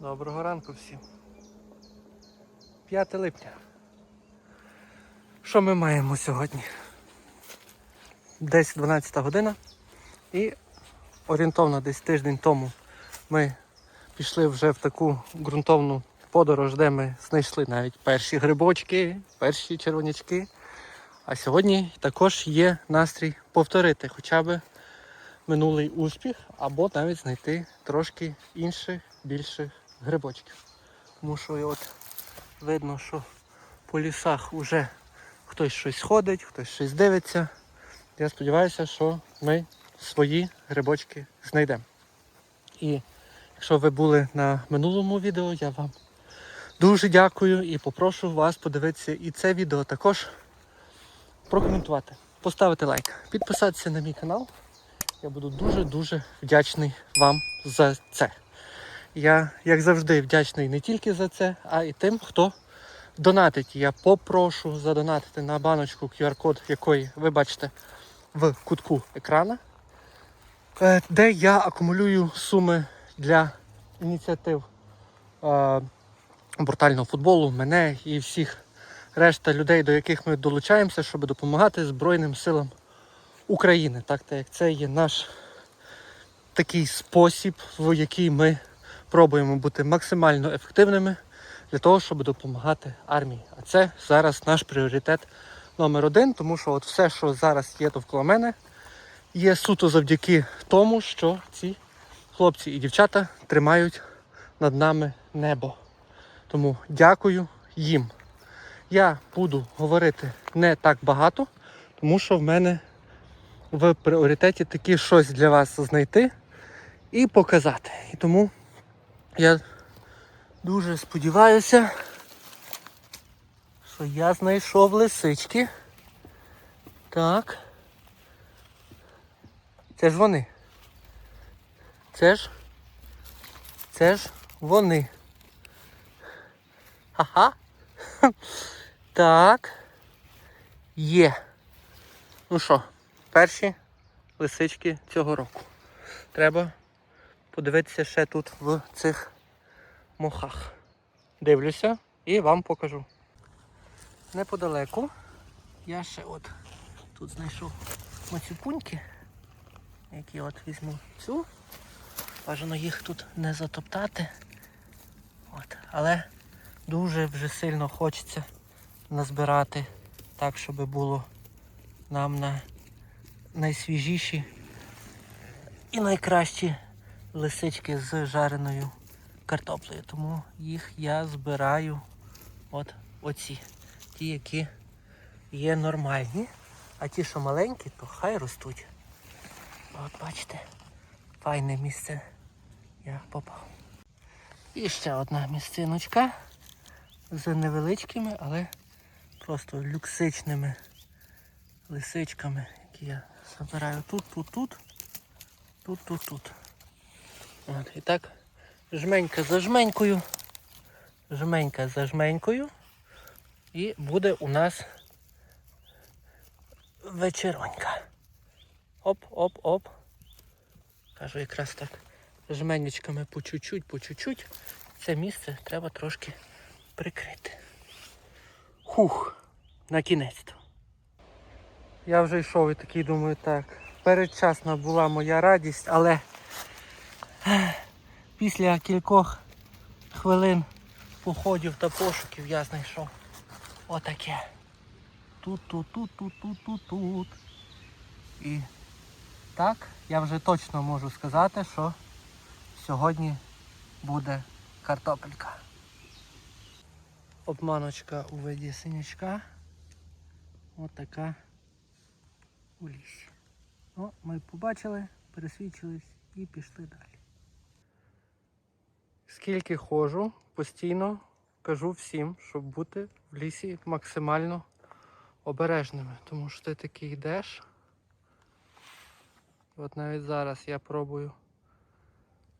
Доброго ранку всім. 5 липня. Що ми маємо сьогодні? Десь 12 година. І орієнтовно десь тиждень тому ми пішли вже в таку ґрунтовну подорож, де ми знайшли навіть перші грибочки, перші червонячки. А сьогодні також є настрій повторити хоча б минулий успіх, або навіть знайти трошки інших, більших грибочків. Тому що от видно, що по лісах вже хтось щось ходить, хтось щось дивиться. Я сподіваюся, що ми свої грибочки знайдемо. І якщо ви були на минулому відео, я вам дуже дякую і попрошу вас подивитися і це відео також прокоментувати, поставити лайк, підписатися на мій канал. Я буду дуже-дуже вдячний вам за це. Я, як завжди, вдячний не тільки за це, а й тим, хто донатить. Я попрошу задонатити на баночку QR-код, якої ви бачите в кутку екрана, е, де я акумулюю суми для ініціатив е, брутального футболу, мене і всіх решта людей, до яких ми долучаємося, щоб допомагати Збройним силам України. Так, так як це є наш такий спосіб, в який ми пробуємо бути максимально ефективними для того, щоб допомагати армії. А це зараз наш пріоритет номер один, тому що от все, що зараз є довкола мене, є суто завдяки тому, що ці хлопці і дівчата тримають над нами небо. Тому дякую їм. Я буду говорити не так багато, тому що в мене в пріоритеті таки щось для вас знайти і показати. І тому я дуже сподіваюся, що я знайшов лисички. Так. Це ж вони. Це ж. Це ж вони. Ага. Так. Є. Ну що, перші лисички цього року. Треба подивитися ще тут в цих мохах. Дивлюся і вам покажу. Неподалеку я ще от тут знайшов мацюпуньки, які от візьму цю. Бажано їх тут не затоптати. От. Але дуже вже сильно хочеться назбирати так, щоб було нам на найсвіжіші і найкращі лисички з жареною картоплею. Тому їх я збираю от оці. Ті, які є нормальні, а ті, що маленькі, то хай ростуть. От бачите, файне місце я попав. І ще одна місциночка з невеличкими, але просто люксичними лисичками, які я забираю тут, тут, тут, тут, тут, тут. От, і так, жменька за жменькою, жменька за жменькою. І буде у нас вечеронька. Оп-оп-оп. Кажу, якраз так жменечками по чуть-чуть, по чуть-чуть. Це місце треба трошки прикрити. Хух, на кінець-то. Я вже йшов і такий думаю, так. Передчасна була моя радість, але після кількох хвилин походів та пошуків я знайшов отаке. Тут, тут, тут, тут, тут, тут, тут. І так, я вже точно можу сказати, що сьогодні буде картопелька. Обманочка у виді синячка. Отака у лісі. О, ми побачили, пересвідчились і пішли далі. Скільки ходжу, постійно кажу всім, щоб бути в лісі максимально обережними, тому що ти такий йдеш. От навіть зараз я пробую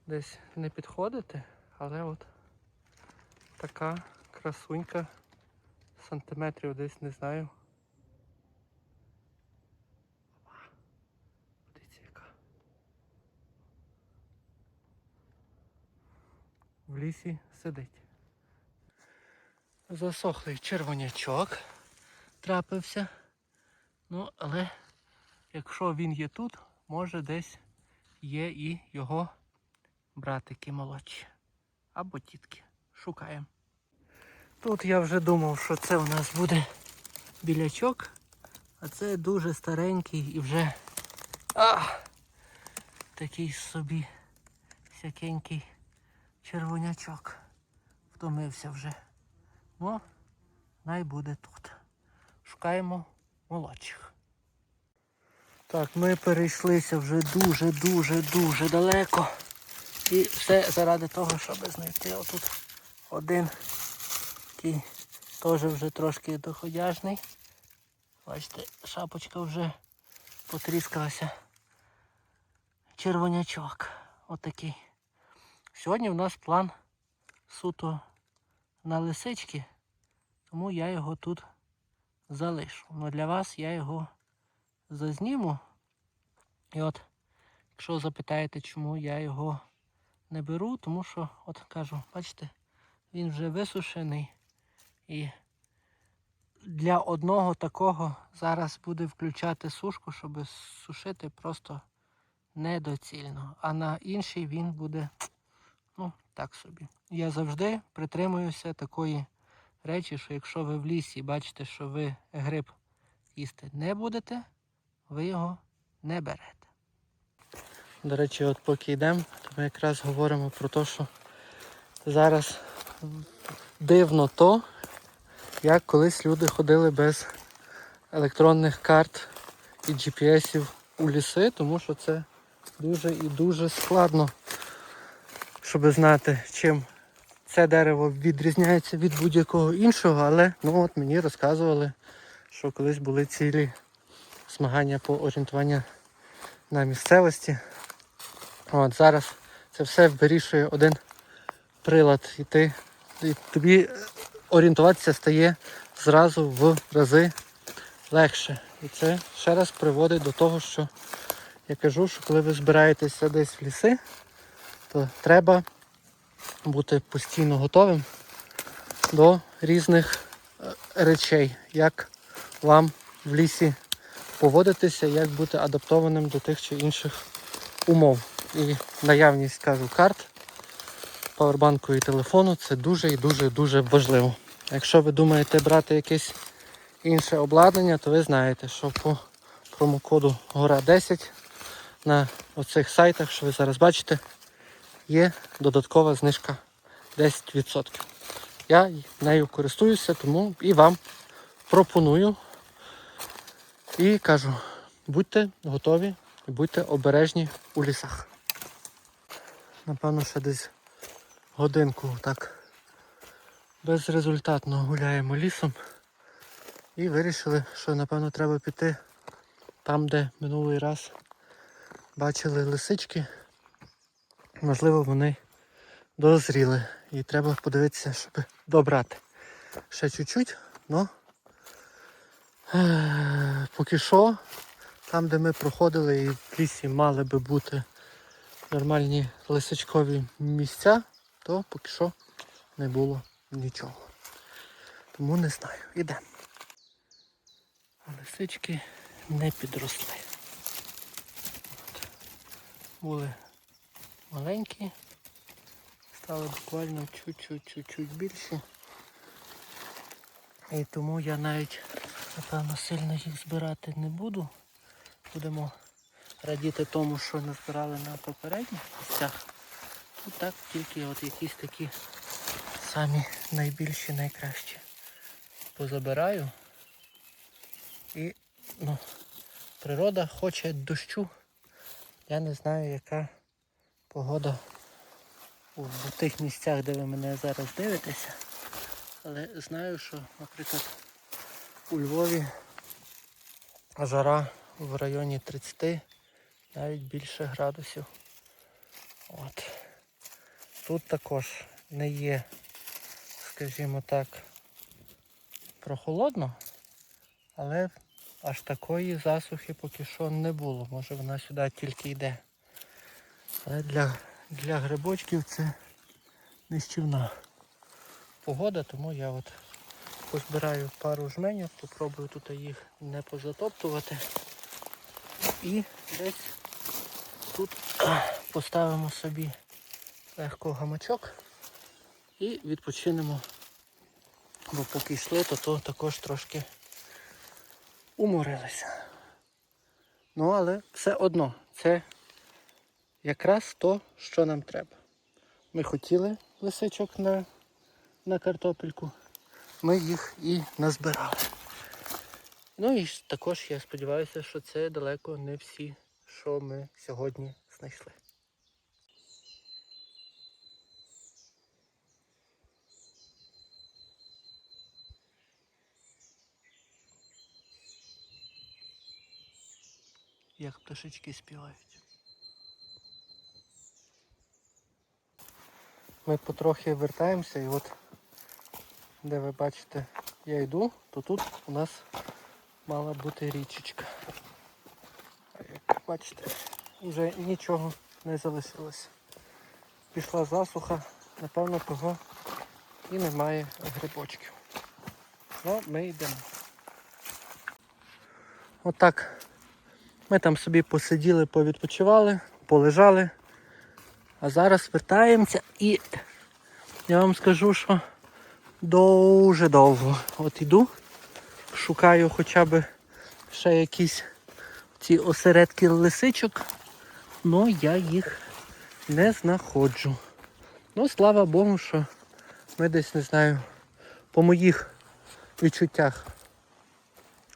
десь не підходити, але от така красунька сантиметрів десь не знаю. Дивіться яка. В лісі сидить. Засохлий червонячок трапився. Ну, але якщо він є тут, може десь є і його братики молодші. Або тітки. Шукаємо. Тут я вже думав, що це у нас буде білячок, а це дуже старенький і вже а, такий собі всякенький червонячок. Втомився вже. Ну, най буде тут. Шукаємо молодших. Так, ми перейшлися вже дуже-дуже дуже далеко. І все заради того, щоб знайти отут один такий теж вже трошки доходяжний. Бачите, шапочка вже потріскалася. Червонячок. Отакий. Сьогодні в нас план суто на лисички, тому я його тут залишу. Ну для вас я його зазніму. І от, якщо запитаєте, чому я його не беру, тому що, от кажу, бачите, він вже висушений. І для одного такого зараз буде включати сушку, щоб сушити просто недоцільно. А на інший він буде, так собі. Я завжди притримуюся такої речі, що якщо ви в лісі бачите, що ви гриб їсти не будете, ви його не берете. До речі, от поки йдемо, то ми якраз говоримо про те, що зараз дивно то, як колись люди ходили без електронних карт і GPS-ів у ліси, тому що це дуже і дуже складно, щоб знати, чим це дерево відрізняється від будь-якого іншого, але ну от мені розказували, що колись були цілі змагання по орієнтуванню на місцевості. От зараз це все вирішує один прилад. І ти і тобі орієнтуватися стає зразу в рази легше. І це ще раз приводить до того, що я кажу, що коли ви збираєтеся десь в ліси, то треба бути постійно готовим до різних е, речей, як вам в лісі поводитися, як бути адаптованим до тих чи інших умов. І наявність кажу карт, павербанку і телефону це дуже і дуже дуже важливо. Якщо ви думаєте брати якесь інше обладнання, то ви знаєте, що по промокоду Гора 10 на оцих сайтах, що ви зараз бачите, є додаткова знижка 10%. Я нею користуюся, тому і вам пропоную. І кажу, будьте готові будьте обережні у лісах. Напевно, ще десь годинку так безрезультатно гуляємо лісом. І вирішили, що напевно треба піти там, де минулий раз бачили лисички. Можливо, вони дозріли. І треба подивитися, щоб добрати. Ще чуть-чуть, але поки що, там, де ми проходили і в лісі мали би бути нормальні лисичкові місця, то поки що не було нічого. Тому не знаю. Ідемо. Лисички не підросли. От. Були маленькі, стали буквально чуть-чуть-чуть більші. І тому я навіть, напевно, сильно їх збирати не буду. Будемо радіти тому, що назбирали на попередніх місцях. Тут так тільки от якісь такі самі найбільші, найкращі. Позабираю. І ну, природа хоче дощу. Я не знаю, яка погода в тих місцях, де ви мене зараз дивитеся. Але знаю, що, наприклад, у Львові жара в районі 30, навіть більше градусів. От. Тут також не є, скажімо так, прохолодно, але аж такої засухи поки що не було. Може вона сюди тільки йде. Але для, для грибочків це нищівна погода, тому я от позбираю пару жменів, попробую тут їх не позатоптувати. І десь тут поставимо собі легко гамачок і відпочинемо. Бо поки йшли, то, то також трошки уморилися. Ну, але все одно, це якраз то, що нам треба. Ми хотіли лисичок на, на картопельку, ми їх і назбирали. Ну і також я сподіваюся, що це далеко не всі, що ми сьогодні знайшли. Як пташечки співають. Ми потрохи вертаємося і от де ви бачите, я йду, то тут у нас мала бути річечка. Як бачите, вже нічого не залишилося. Пішла засуха, напевно, того і немає грибочків. Ну, ми йдемо. Отак. Ми там собі посиділи, повідпочивали, полежали. А зараз вертаємося і я вам скажу, що дуже довго. От іду, шукаю хоча б ще якісь ці осередки лисичок, але я їх не знаходжу. Ну, слава Богу, що ми десь не знаю, по моїх відчуттях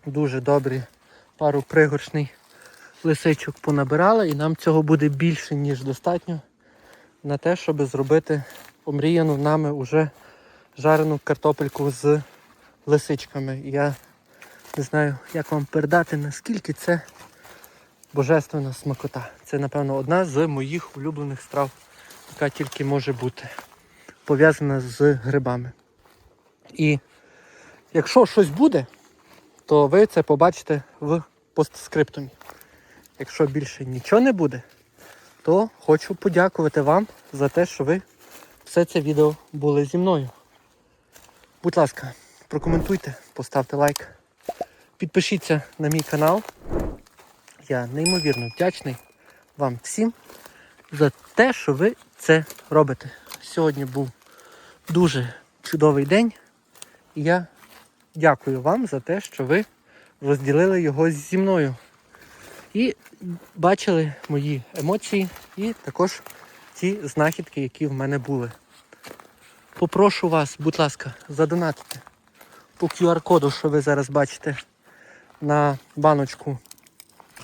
дуже добрі пару пригоршний лисичок понабирали і нам цього буде більше, ніж достатньо на те, щоб зробити омріяну нами уже жарену картопельку з лисичками. Я не знаю, як вам передати, наскільки це божественна смакота. Це, напевно, одна з моїх улюблених страв, яка тільки може бути пов'язана з грибами. І якщо щось буде, то ви це побачите в постскриптумі. Якщо більше нічого не буде, то хочу подякувати вам за те, що ви все це відео були зі мною. Будь ласка, прокоментуйте, поставте лайк, підпишіться на мій канал. Я неймовірно вдячний вам всім за те, що ви це робите. Сьогодні був дуже чудовий день. І я дякую вам за те, що ви розділили його зі мною. І бачили мої емоції і також ті знахідки, які в мене були. Попрошу вас, будь ласка, задонатити по QR-коду, що ви зараз бачите на баночку,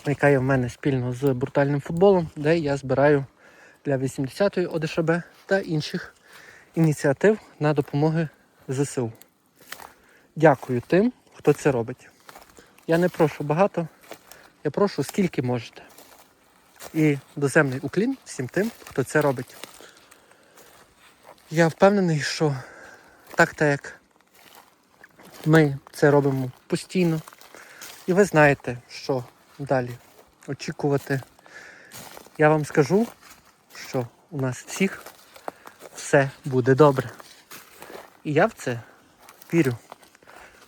яка є в мене спільно з брутальним футболом, де я збираю для 80-ї ОДШБ та інших ініціатив на допомоги ЗСУ. Дякую тим, хто це робить. Я не прошу багато, я прошу скільки можете. І доземний уклін всім тим, хто це робить. Я впевнений, що так та як ми це робимо постійно. І ви знаєте, що далі очікувати. Я вам скажу, що у нас всіх все буде добре. І я в це вірю.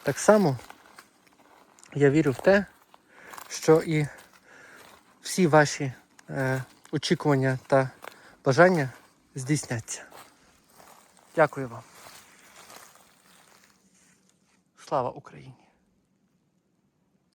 Так само я вірю в те, що і всі ваші е, очікування та бажання здійсняться. Дякую вам. Слава Україні!